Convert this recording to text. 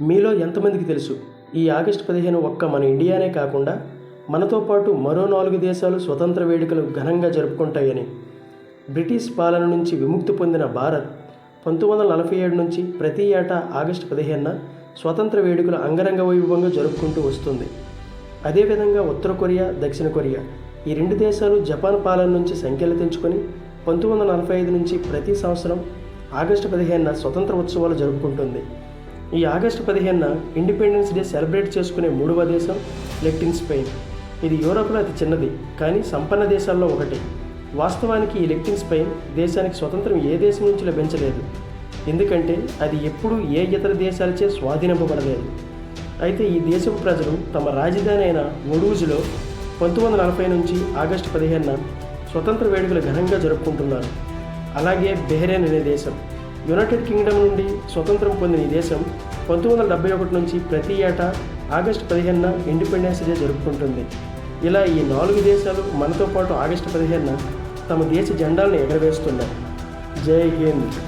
మీలో ఎంతమందికి తెలుసు? ఈ ఆగస్టు పదిహేను ఒక్క మన ఇండియానే కాకుండా మనతో పాటు మరో నాలుగు దేశాలు స్వతంత్ర వేడుకలు ఘనంగా జరుపుకుంటాయని. బ్రిటిష్ పాలన నుంచి విముక్తి పొందిన భారత్ పంతొమ్మిది వందల నలభై ఏడు నుంచి ప్రతి ఏటా ఆగస్టు పదిహేనున స్వతంత్ర వేడుకలు అంగరంగ వైభవంగా జరుపుకుంటూ వస్తుంది. అదేవిధంగా ఉత్తర కొరియా దక్షిణ కొరియా ఈ రెండు దేశాలు జపాన్ పాలన నుంచి సంఖ్యలు తెంచుకొని పంతొమ్మిది వందల నలభై ఐదు నుంచి ప్రతి సంవత్సరం ఆగస్టు పదిహేనున స్వతంత్ర ఉత్సవాలు జరుపుకుంటుంది. ఈ ఆగస్టు పదిహేనున ఇండిపెండెన్స్ డే సెలబ్రేట్ చేసుకునే మూడవ దేశం లెట్టిన్ స్పెయిన్ ఇది యూరోప్లో అతి చిన్నది కానీ సంపన్న దేశాల్లో ఒకటి. వాస్తవానికి ఈ లెక్టిన్ స్పెయిన్ దేశానికి స్వతంత్రం ఏ దేశం నుంచి లభించలేదు. ఎందుకంటే అది ఎప్పుడూ ఏ ఇతర దేశాలచే స్వాధీనింపబడలేదు. అయితే ఈ దేశపు ప్రజలు తమ రాజధాని అయిన ఒడూజులో పంతొమ్మిది వందల నలభై నుంచి ఆగస్టు పదిహేనున స్వతంత్ర వేడుకలు ఘనంగా జరుపుకుంటున్నారు. అలాగే బెహ్రెన్ అనే దేశం. యునైటెడ్ కింగ్డమ్ నుండి స్వతంత్రం పొందిన ఈ దేశం పంతొమ్మిది వందల డెబ్బై ఒకటి నుంచి ప్రతి ఏటా ఆగస్టు పదిహేనున ఇండిపెండెన్స్ డే జరుపుకుంటుంది. ఇలా ఈ నాలుగు దేశాలు మనతో పాటు ఆగస్టు పదిహేనున తమ దేశ జెండాలను ఎగరవేస్తున్నాయి. జై హింద్.